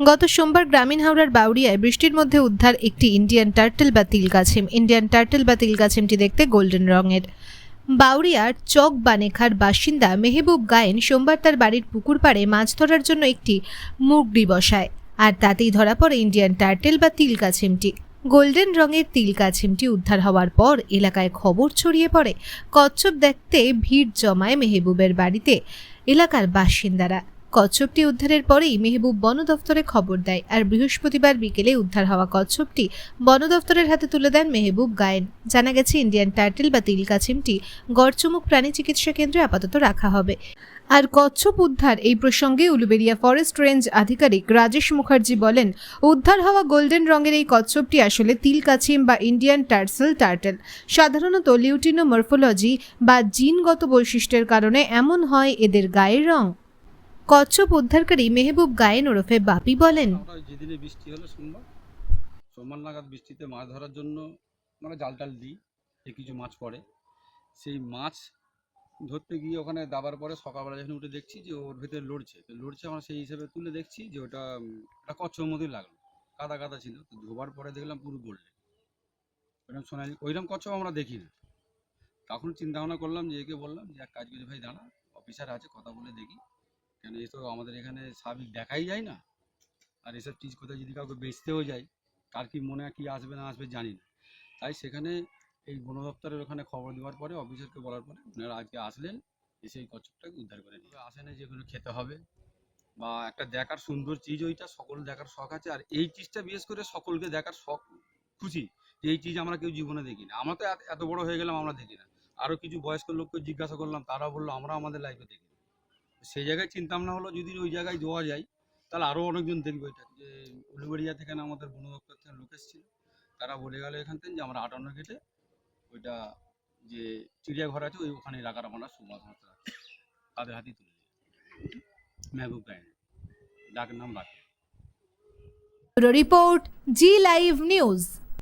গত সোমবার গ্রামীণ হাওড়ার বাউরিয়ায় বৃষ্টির মধ্যে উদ্ধার একটি ইন্ডিয়ান টার্টেল বা তিলগাছিম ইন্ডিয়ান টার্টেল বা তিলগাছিমটি দেখতে গোল্ডেন রঙের। বাউরিয়ার চক বানেখার বাসিন্দা মেহবুব গায়েন সোমবার তার বাড়ির পুকুর পাড়ে মাছ ধরার জন্য একটি মুগডি বসায়। আর তাতেই ধরা পড়ে ইন্ডিয়ান টার্টেল বা তিলগাছিমটি গোল্ডেন রঙের তিলগাছিমটি উদ্ধার হওয়ার পর এলাকায় খবর ছড়িয়ে পড়ে। কচ্ছপ দেখতে ভিড় জমায় মেহবুবের বাড়িতে। এলাকার বাসিন্দারা কচ্ছপটি উদ্ধারের পরেই মেহবুব বন দফতরে খবর দেয় আর বৃহস্পতিবার বিকেলে উদ্ধার হওয়া কচ্ছপটি বন দফতরের হাতে তুলে দেন মেহবুব গায়েন। জানা গেছে, ইন্ডিয়ান টার্টেল বা তিলকাছিমটি গড়চুমুক প্রাণী চিকিৎসা কেন্দ্রে আপাতত রাখা হবে। আর কচ্ছপ উদ্ধার এই প্রসঙ্গে উলুবেরিয়া ফরেস্ট রেঞ্জ আধিকারিক রাজেশ মুখার্জি বলেন, উদ্ধার হওয়া গোল্ডেন রঙের এই কচ্ছপটি আসলে তিলকাছিম বা ইন্ডিয়ান টার্সেল টার্টেল। সাধারণত লিউটিনোমরফোলজি বা জিনগত বৈশিষ্ট্যের কারণে এমন হয় এদের গায়ের রং। কচ্ছপ উদ্ধারকারী মেহবুব গায়েন ওরফে বাপি বলেন যেদিনে বৃষ্টি হলো সোমবার সোমবার নাগাদ বৃষ্টিতে মাছ ধরার জন্য আমরা জাল টাল দিই কিছু মাছ পড়ে। সেই মাছ ধরতে গিয়ে ওখানে দাবার পরে সকালবেলা যখন উঠে দেখছি যে ওর ভেতরে লড়ছে লড়ছে আমরা সেই হিসেবে তুলে দেখছি যে ওটা একটা কচ্ছর মতোই লাগল, কাদা কাদা ছিল। তো ধোবার পরে দেখলাম পুরো গোল্ডে ওইরকম সোনালি, ওইরকম কচ্ছপ আমরা দেখি না তখন চিন্তা ভাবনা করলাম যে একে বললাম যে এক কাজ করে ভাই, দাঁড়া, অফিসার আছে, কথা বলে দেখি। কেন এসব আমাদের এখানে স্বাভাবিক দেখাই যায় না। আর এসব চিজ কোথায় যদি কাউকে বেচতেও যায় কার কি মনে কি আসবে না আসবে জানি না। তাই সেখানে এই বন দপ্তরের ওখানে খবর দেওয়ার পরে অফিসারকে বলার পরে ওনারা আজকে আসলেন এসে এই কচ্ছপটাকে উদ্ধার করে নিয়ে আসে না যেগুলো খেতে হবে। বা একটা দেখার সুন্দর চিজ ওইটা সকল দেখার শখ আছে। আর এই চিজটা বিশেষ করে সকলকে দেখার শখ খুশি যে এই চিজ আমরা কেউ জীবনে দেখি না আমরা তো এত- এত বড় হয়ে গেলাম আমরা দেখি না আরও কিছু বয়স্ক লোককে জিজ্ঞাসা করলাম তারা বলল আমরা আমাদের লাইফে দেখি। সেই জায়গায় চিন্তা ভাবনা হলো যদি ওই জায়গায় দেওয়া যায়, তাহলে আরও অনেকজন দেখবে এটা। যে উলুবেড়িয়া থেকে আমাদের বন দপ্তর থেকে লোক এসেছিল, তারা বলে গেল এখান থেকে যে আমরা আটান্ন গেটে ওইটা যে চিড়িয়াঘর আছে, ওই ওখানে রাখার আমরা সুমাত্র তাদের হাতেই তুলে মেহবুব গায়েন ডাক নাম বাকি রিপোর্ট, জি লাইভ নিউজ।